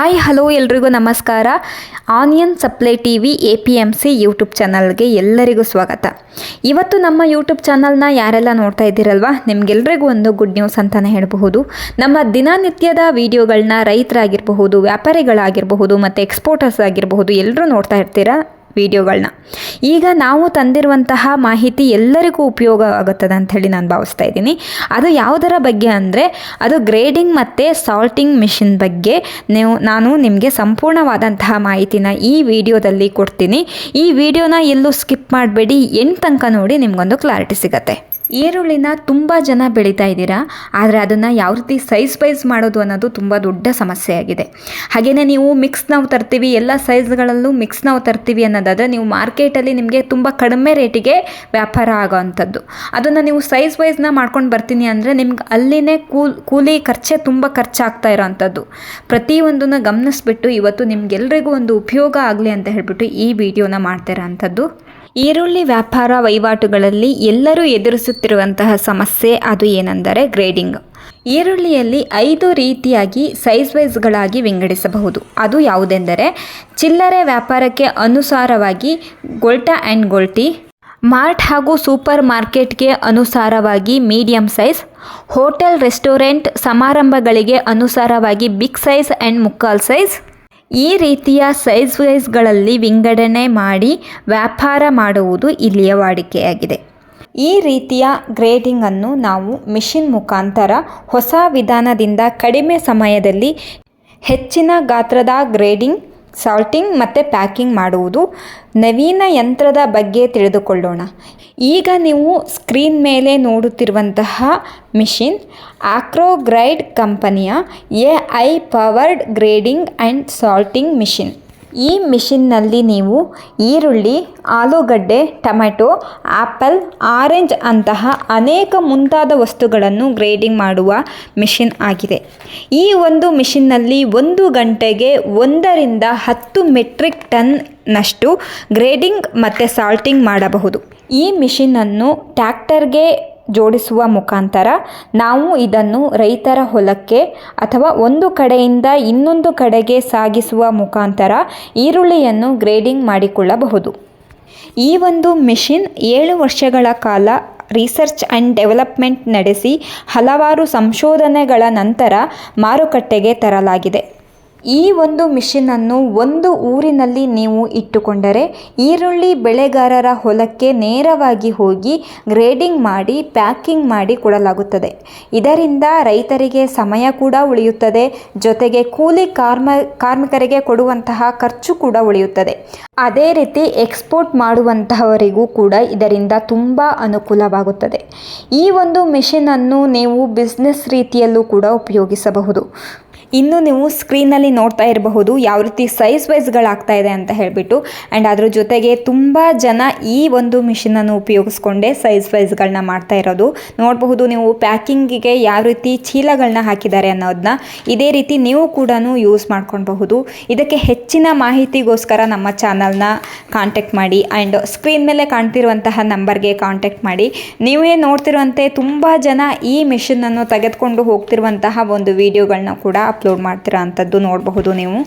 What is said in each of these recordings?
Hi, hello ಎಲ್ರಿಗೂ ನಮಸ್ಕಾರ. Onion supply T V A P M C YouTube ಚಾನಲ್ಗೆ ಎಲ್ಲರಿಗೂ ಸ್ವಾಗತ. ಇವತ್ತು ನಮ್ಮ ಯೂಟ್ಯೂಬ್ ಚಾನಲ್ನ ಯಾರೆಲ್ಲ ನೋಡ್ತಾ ಇದ್ದೀರಲ್ವ, ನಿಮಗೆಲ್ರಿಗೂ ಒಂದು ಗುಡ್ ನ್ಯೂಸ್ ಅಂತಲೇ ಹೇಳಬಹುದು. ನಮ್ಮ ದಿನನಿತ್ಯದ ವೀಡಿಯೋಗಳನ್ನ ರೈತರಾಗಿರಬಹುದು, ವ್ಯಾಪಾರಿಗಳಾಗಿರಬಹುದು, ಮತ್ತು ಎಕ್ಸ್ಪೋರ್ಟರ್ಸ್ ಆಗಿರಬಹುದು ಎಲ್ಲರೂ ನೋಡ್ತಾ ಇರ್ತೀರಾ? ವಿಡಿಯೋಗಳನ್ನ ಈಗ ನಾವು ತಂದಿರುವಂತಹ ಮಾಹಿತಿ ಎಲ್ಲರಿಗೂ ಉಪಯೋಗ ಆಗುತ್ತದೆ ಅಂಥೇಳಿ ನಾನು ಭಾವಿಸ್ತಾ ಇದ್ದೀನಿ. ಅದು ಯಾವುದರ ಬಗ್ಗೆ ಅಂದರೆ, ಅದು ಗ್ರೇಡಿಂಗ್ ಮತ್ತು ಸಾಲ್ಟಿಂಗ್ ಮಿಷಿನ್ ಬಗ್ಗೆ ನೀವು, ನಾನು ನಿಮಗೆ ಸಂಪೂರ್ಣವಾದಂತಹ ಮಾಹಿತಿನ ಈ ವಿಡಿಯೋದಲ್ಲಿ ಕೊಡ್ತೀನಿ. ಈ ವಿಡಿಯೋನ ಎಲ್ಲೂ ಸ್ಕಿಪ್ ಮಾಡಬೇಡಿ. ಎಂಟು ತನಕ ನೋಡಿ ನಿಮಗೊಂದು ಕ್ಲಾರಿಟಿ ಸಿಗತ್ತೆ. ಈರುಳ್ಳಿನ ತುಂಬ ಜನ ಬೆಳೀತಾ ಇದ್ದೀರಾ, ಆದರೆ ಅದನ್ನು ಯಾವ ರೀತಿ ಸೈಜ್ ವೈಸ್ ಮಾಡೋದು ಅನ್ನೋದು ತುಂಬ ದೊಡ್ಡ ಸಮಸ್ಯೆ ಆಗಿದೆ. ಹಾಗೆಯೇ ನೀವು ಮಿಕ್ಸ್ ನಾವು ತರ್ತೀವಿ, ಎಲ್ಲ ಸೈಜ್ಗಳಲ್ಲೂ ಮಿಕ್ಸ್ ನಾವು ತರ್ತೀವಿ ಅನ್ನೋದಾದರೆ ನೀವು ಮಾರ್ಕೆಟಲ್ಲಿ ನಿಮಗೆ ತುಂಬ ಕಡಿಮೆ ರೇಟಿಗೆ ವ್ಯಾಪಾರ ಆಗೋವಂಥದ್ದು ಅದನ್ನು ನೀವು ಸೈಜ್ ವೈಸ್ನ ಮಾಡ್ಕೊಂಡು ಬರ್ತೀನಿ ಅಂದರೆ ನಿಮ್ಗೆ ಅಲ್ಲಿನೇ ಕೂಲ್, ಕೂಲಿ ಖರ್ಚೆ ತುಂಬ ಖರ್ಚಾಗ್ತಾ ಇರೋವಂಥದ್ದು ಪ್ರತಿಯೊಂದನ್ನು ಗಮನಿಸ್ಬಿಟ್ಟು ಇವತ್ತು ನಿಮ್ಗೆಲ್ರಿಗೂ ಒಂದು ಉಪಯೋಗ ಆಗಲಿ ಅಂತ ಹೇಳಿಬಿಟ್ಟು ಈ ವಿಡಿಯೋನ ಮಾಡ್ತಿರೋ ಅಂಥದ್ದು ಈರುಳ್ಳಿ ವ್ಯಾಪಾರ ವಹಿವಾಟುಗಳಲ್ಲಿ ಎಲ್ಲರೂ ಎದುರಿಸುತ್ತಿರುವಂತಹ ಸಮಸ್ಯೆ ಅದು ಏನೆಂದರೆ ಗ್ರೇಡಿಂಗ್. ಈರುಳ್ಳಿಯಲ್ಲಿ ಐದು ರೀತಿಯಾಗಿ ಸೈಜ್ ವೈಸ್ಗಳಾಗಿ ವಿಂಗಡಿಸಬಹುದು. ಅದು ಯಾವುದೆಂದರೆ ಚಿಲ್ಲರೆ ವ್ಯಾಪಾರಕ್ಕೆ ಅನುಸಾರವಾಗಿ ಗೋಲ್ಟಾ ಆ್ಯಂಡ್ ಗೋಲ್ಟಿ, ಮಾರ್ಟ್ ಹಾಗೂ ಸೂಪರ್ ಮಾರ್ಕೆಟ್ಗೆ ಅನುಸಾರವಾಗಿ ಮೀಡಿಯಂ ಸೈಜ್, ಹೋಟೆಲ್ ರೆಸ್ಟೋರೆಂಟ್ ಸಮಾರಂಭಗಳಿಗೆ ಅನುಸಾರವಾಗಿ ಬಿಗ್ ಸೈಜ್ ಆ್ಯಂಡ್ ಮುಕ್ಕಾಲ್ ಸೈಜ್ ಈ ರೀತಿಯ ಸೈಜ್ ವೈಸ್ಗಳಲ್ಲಿ ವಿಂಗಡಣೆ ಮಾಡಿ ವ್ಯಾಪಾರ ಮಾಡುವುದು ಇಲ್ಲಿಯ ವಾಡಿಕೆಯಾಗಿದೆ. ಈ ರೀತಿಯ ಗ್ರೇಡಿಂಗನ್ನು ನಾವು ಮಿಷಿನ್ ಮುಖಾಂತರ ಹೊಸ ವಿಧಾನದಿಂದ ಕಡಿಮೆ ಸಮಯದಲ್ಲಿ ಹೆಚ್ಚಿನ ಗಾತ್ರದ ಗ್ರೇಡಿಂಗ್ ಸಾಲ್ಟಿಂಗ್ ಮತ್ತು ಪ್ಯಾಕಿಂಗ್ ಮಾಡುವುದು ನವೀನ ಯಂತ್ರದ ಬಗ್ಗೆ ತಿಳಿದುಕೊಳ್ಳೋಣ. ಈಗ ನೀವು ಸ್ಕ್ರೀನ್ ಮೇಲೆ ನೋಡುತ್ತಿರುವಂತಹ ಮಿಷಿನ್ ಆಕ್ರೋಗ್ರೈಡ್ ಕಂಪನಿಯ A I powered grading and sorting machine ಈ ಮಿಷಿನ್ನಲ್ಲಿ ನೀವು ಈರುಳ್ಳಿ, ಆಲೂಗಡ್ಡೆ, ಟೊಮೆಟೊ ಆ್ಯಪಲ್ ಆರೆಂಜ್ ಅಂತಹ ಅನೇಕ ಮುಂತಾದ ವಸ್ತುಗಳನ್ನು ಗ್ರೇಡಿಂಗ್ ಮಾಡುವ ಮಿಷಿನ್ ಆಗಿದೆ. ಈ ಒಂದು ಮಿಷಿನ್ನಲ್ಲಿ ಒಂದು ಗಂಟೆಗೆ ಒಂದರಿಂದ ಹತ್ತು ಮೆಟ್ರಿಕ್ ಟನ್ನಷ್ಟು ಗ್ರೇಡಿಂಗ್ ಮತ್ತು ಸಾಲ್ಟಿಂಗ್ ಮಾಡಬಹುದು. ಈ ಮಿಷಿನನ್ನು ಟ್ಯಾಕ್ಟರ್ಗೆ ಜೋಡಿಸುವ ಮುಖಾಂತರ ನಾವು ಇದನ್ನು ರೈತರ ಹೊಲಕ್ಕೆ ಅಥವಾ ಒಂದು ಕಡೆಯಿಂದ ಇನ್ನೊಂದು ಕಡೆಗೆ ಸಾಗಿಸುವ ಮುಖಾಂತರ ಈರುಳ್ಳಿಯನ್ನು ಗ್ರೇಡಿಂಗ್ ಮಾಡಿಕೊಳ್ಳಬಹುದು. ಈ ಒಂದು ಮಿಷಿನ್ ಏಳು ವರ್ಷಗಳ ಕಾಲ ರಿಸರ್ಚ್ ಆ್ಯಂಡ್ ಡೆವಲಪ್ಮೆಂಟ್ ನಡೆಸಿ ಹಲವಾರು ಸಂಶೋಧನೆಗಳ ನಂತರ ಮಾರುಕಟ್ಟೆಗೆ ತರಲಾಗಿದೆ. ಈ ಒಂದು ಮಿಷಿನನ್ನು ಒಂದು ಊರಿನಲ್ಲಿ ನೀವು ಇಟ್ಟುಕೊಂಡರೆ ಈರುಳ್ಳಿ ಬೆಳೆಗಾರರ ಹೊಲಕ್ಕೆ ನೇರವಾಗಿ ಹೋಗಿ ಗ್ರೇಡಿಂಗ್ ಮಾಡಿ, ಪ್ಯಾಕಿಂಗ್ ಮಾಡಿ ಕೊಡಲಾಗುತ್ತದೆ. ಇದರಿಂದ ರೈತರಿಗೆ ಸಮಯ ಕೂಡ ಉಳಿಯುತ್ತದೆ. ಜೊತೆಗೆ ಕೂಲಿ ಕಾರ್ಮ, ಕಾರ್ಮಿಕರಿಗೆ ಕೊಡುವಂತಹ ಖರ್ಚು ಕೂಡ ಉಳಿಯುತ್ತದೆ. ಅದೇ ರೀತಿ ಎಕ್ಸ್ಪೋರ್ಟ್ ಮಾಡುವಂತಹವರಿಗೂ ಕೂಡ ಇದರಿಂದ ತುಂಬ ಅನುಕೂಲವಾಗುತ್ತದೆ. ಈ ಒಂದು ಮಿಷಿನನ್ನು ನೀವು ಬಿಸ್ನೆಸ್ ರೀತಿಯಲ್ಲೂ ಕೂಡ ಉಪಯೋಗಿಸಬಹುದು. ಇನ್ನು ನೀವು ಸ್ಕ್ರೀನಲ್ಲಿ ನೋಡ್ತಾ ಇರಬಹುದು ಯಾವ ರೀತಿ ಸೈಜ್ ವೈಸ್ಗಳಾಗ್ತಾ ಇದೆ ಅಂತ ಹೇಳಿಬಿಟ್ಟು. ಆ್ಯಂಡ್ ಅದ್ರ ಜೊತೆಗೆ ತುಂಬ ಜನ ಈ ಒಂದು ಮಿಷಿನನ್ನು ಉಪಯೋಗಿಸ್ಕೊಂಡೇ ಸೈಜ್ ವೈಸ್ಗಳನ್ನ ಮಾಡ್ತಾ ಇರೋದು. ನೋಡಬಹುದು ನೀವು ಪ್ಯಾಕಿಂಗಿಗೆ ಯಾವ ರೀತಿ ಚೀಲಗಳನ್ನ ಹಾಕಿದ್ದಾರೆ ಅನ್ನೋದನ್ನ ಇದೇ ರೀತಿ ನೀವು ಕೂಡ ಯೂಸ್ ಮಾಡ್ಕೊಳ್ಬಹುದು. ಇದಕ್ಕೆ ಹೆಚ್ಚಿನ ಮಾಹಿತಿಗೋಸ್ಕರ ನಮ್ಮ ಚಾನಲ್ನ ಕಾಂಟ್ಯಾಕ್ಟ್ ಮಾಡಿ. ಆ್ಯಂಡ್ ಸ್ಕ್ರೀನ್ ಮೇಲೆ ಕಾಣ್ತಿರುವಂತಹ ನಂಬರ್ಗೆ ಕಾಂಟ್ಯಾಕ್ಟ್ ಮಾಡಿ. ನೀವೇ ನೋಡ್ತಿರುವಂತೆ ತುಂಬ ಜನ ಈ ಮಿಷಿನನ್ನು ತೆಗೆದುಕೊಂಡು ಹೋಗ್ತಿರುವಂತಹ ಒಂದು ವಿಡಿಯೋಗಳನ್ನ ಕೂಡ ಅಪ್ಲೋಡ್ ಮಾಡ್ತಿರೋ ಅಂತದ್ದು ನೋಡಬಹುದು ನೀವು.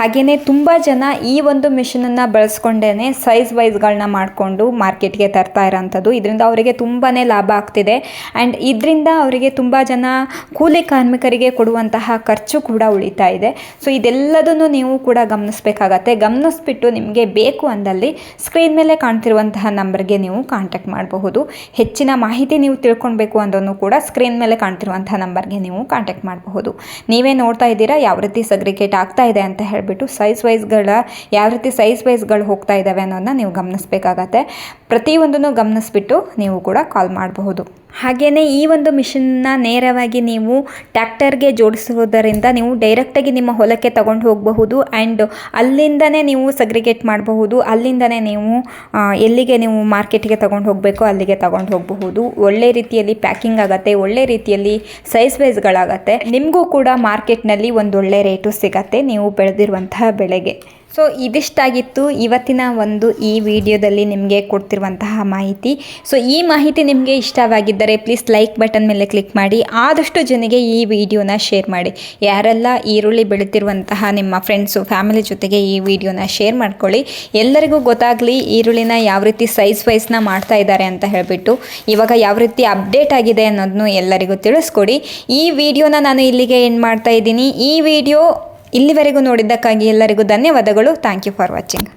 ಹಾಗೆಯೇ ತುಂಬ ಜನ ಈ ಒಂದು ಮಿಷಿನನ್ನು ಬಳಸ್ಕೊಂಡೇ ಸೈಜ್ ವೈಸ್ಗಳನ್ನ ಮಾಡಿಕೊಂಡು ಮಾರ್ಕೆಟ್ಗೆ ತರ್ತಾ ಇರೋಂಥದ್ದು. ಇದರಿಂದ ಅವರಿಗೆ ತುಂಬಾ ಲಾಭ ಆಗ್ತಿದೆ. ಆ್ಯಂಡ್ ಇದರಿಂದ ಅವರಿಗೆ ತುಂಬ ಜನ ಕೂಲಿ ಕಾರ್ಮಿಕರಿಗೆ ಕೊಡುವಂತಹ ಖರ್ಚು ಕೂಡ ಉಳಿತಾ ಇದೆ. ಸೊ ಇದೆಲ್ಲದನ್ನು ನೀವು ಕೂಡ ಗಮನಿಸಬೇಕಾಗತ್ತೆ. ಗಮನಿಸ್ಬಿಟ್ಟು ನಿಮಗೆ ಬೇಕು ಅಂದಲ್ಲಿ ಸ್ಕ್ರೀನ್ ಮೇಲೆ ಕಾಣ್ತಿರುವಂತಹ ನಂಬರ್ಗೆ ನೀವು ಕಾಂಟ್ಯಾಕ್ಟ್ ಮಾಡಬಹುದು. ಹೆಚ್ಚಿನ ಮಾಹಿತಿ ನೀವು ತಿಳ್ಕೊಳ್ಬೇಕು ಅಂದನ್ನು ಕೂಡ ಸ್ಕ್ರೀನ್ ಮೇಲೆ ಕಾಣ್ತಿರುವಂತಹ ನಂಬರ್ಗೆ ನೀವು ಕಾಂಟ್ಯಾಕ್ಟ್ ಮಾಡಬಹುದು. ನೀವೇ ನೋಡ್ತಾ ಇದ್ದೀರಾ, ಯಾವ ರೀತಿ ಸಗ್ರಿಗೇಟ್ ಆಗ್ತಾ ಇದೆ ಅಂತ ಹೇಳಿಬಿಟ್ಟು ಸೈಜ್ ವೈಸ್ಗಳ ಯಾವ ರೀತಿ ಸೈಜ್ ವೈಸ್ಗಳು ಹೋಗ್ತಾ ಇದ್ದಾವೆ ಅನ್ನೋದನ್ನ ನೀವು ಗಮನಿಸಬೇಕಾಗತ್ತೆ. ಪ್ರತಿಯೊಂದನ್ನು ಗಮನಿಸ್ಬಿಟ್ಟು ನೀವು ಕೂಡ ಕಾಲ್ ಮಾಡಬಹುದು. ಹಾಗೆಯೇ ಈ ಒಂದು ಮಿಷನ್ನ ನೇರವಾಗಿ ನೀವು ಟ್ಯಾಕ್ಟರ್ಗೆ ಜೋಡಿಸುವುದರಿಂದ ನೀವು ಡೈರೆಕ್ಟಾಗಿ ನಿಮ್ಮ ಹೊಲಕ್ಕೆ ತಗೊಂಡು ಹೋಗಬಹುದು ಆ್ಯಂಡ್ ಅಲ್ಲಿಂದನೇ ನೀವು ಸಗ್ರಿಗೇಟ್ ಮಾಡಬಹುದು. ಅಲ್ಲಿಂದನೇ ನೀವು ಎಲ್ಲಿಗೆ ನೀವು ಮಾರ್ಕೆಟ್ಗೆ ತಗೊಂಡು ಹೋಗಬೇಕೋ ಅಲ್ಲಿಗೆ ತಗೊಂಡು ಹೋಗಬಹುದು. ಒಳ್ಳೆ ರೀತಿಯಲ್ಲಿ ಪ್ಯಾಕಿಂಗ್ ಆಗುತ್ತೆ, ಒಳ್ಳೆ ರೀತಿಯಲ್ಲಿ ಸೈಜ್ ವೈಸ್ಗಳಾಗತ್ತೆ. ನಿಮಗೂ ಕೂಡ ಮಾರ್ಕೆಟ್ನಲ್ಲಿ ಒಂದು ಒಳ್ಳೆ ರೇಟು ಸಿಗತ್ತೆ ನೀವು ಬೆಳೆದಿರುವಂತಹ ಬೆಳೆಗೆ. ಸೊ ಇದಿಷ್ಟಾಗಿತ್ತು ಇವತ್ತಿನ ಒಂದು ಈ ವಿಡಿಯೋದಲ್ಲಿ ನಿಮಗೆ ಕೊಡ್ತಿರುವಂತಹ ಮಾಹಿತಿ. ಸೊ ಈ ಮಾಹಿತಿ ನಿಮಗೆ ಇಷ್ಟವಾಗಿದ್ದರೆ ಪ್ಲೀಸ್ ಲೈಕ್ ಬಟನ್ ಮೇಲೆ ಕ್ಲಿಕ್ ಮಾಡಿ, ಆದಷ್ಟು ಜನಗೆ ಈ ವಿಡಿಯೋನ ಶೇರ್ ಮಾಡಿ. ಯಾರೆಲ್ಲ ಈರುಳ್ಳಿ ಬೆಳೀತಿರುವಂತಹ ನಿಮ್ಮ ಫ್ರೆಂಡ್ಸು ಫ್ಯಾಮಿಲಿ ಜೊತೆಗೆ ಈ ವಿಡಿಯೋನ ಶೇರ್ ಮಾಡ್ಕೊಳ್ಳಿ. ಎಲ್ಲರಿಗೂ ಗೊತ್ತಾಗಲಿ ಈರುಳ್ಳಿನ ಯಾವ ರೀತಿ ಸೈಜ್ ವೈಸ್ನ ಮಾಡ್ತಾ ಇದ್ದಾರೆ ಅಂತ ಹೇಳಿಬಿಟ್ಟು, ಇವಾಗ ಯಾವ ರೀತಿ ಅಪ್ಡೇಟ್ ಆಗಿದೆ ಅನ್ನೋದನ್ನು ಎಲ್ಲರಿಗೂ ತಿಳಿಸ್ಕೊಡಿ. ಈ ವಿಡಿಯೋನ ನಾನು ಇಲ್ಲಿಗೆ ಏನು ಮಾಡ್ತಾ ಇದ್ದೀನಿ. ಈ ವಿಡಿಯೋ ಇಲ್ಲಿವರೆಗೂ ನೋಡಿದ್ದಕ್ಕಾಗಿ ಎಲ್ಲರಿಗೂ ಧನ್ಯವಾದಗಳು. Thank you for watching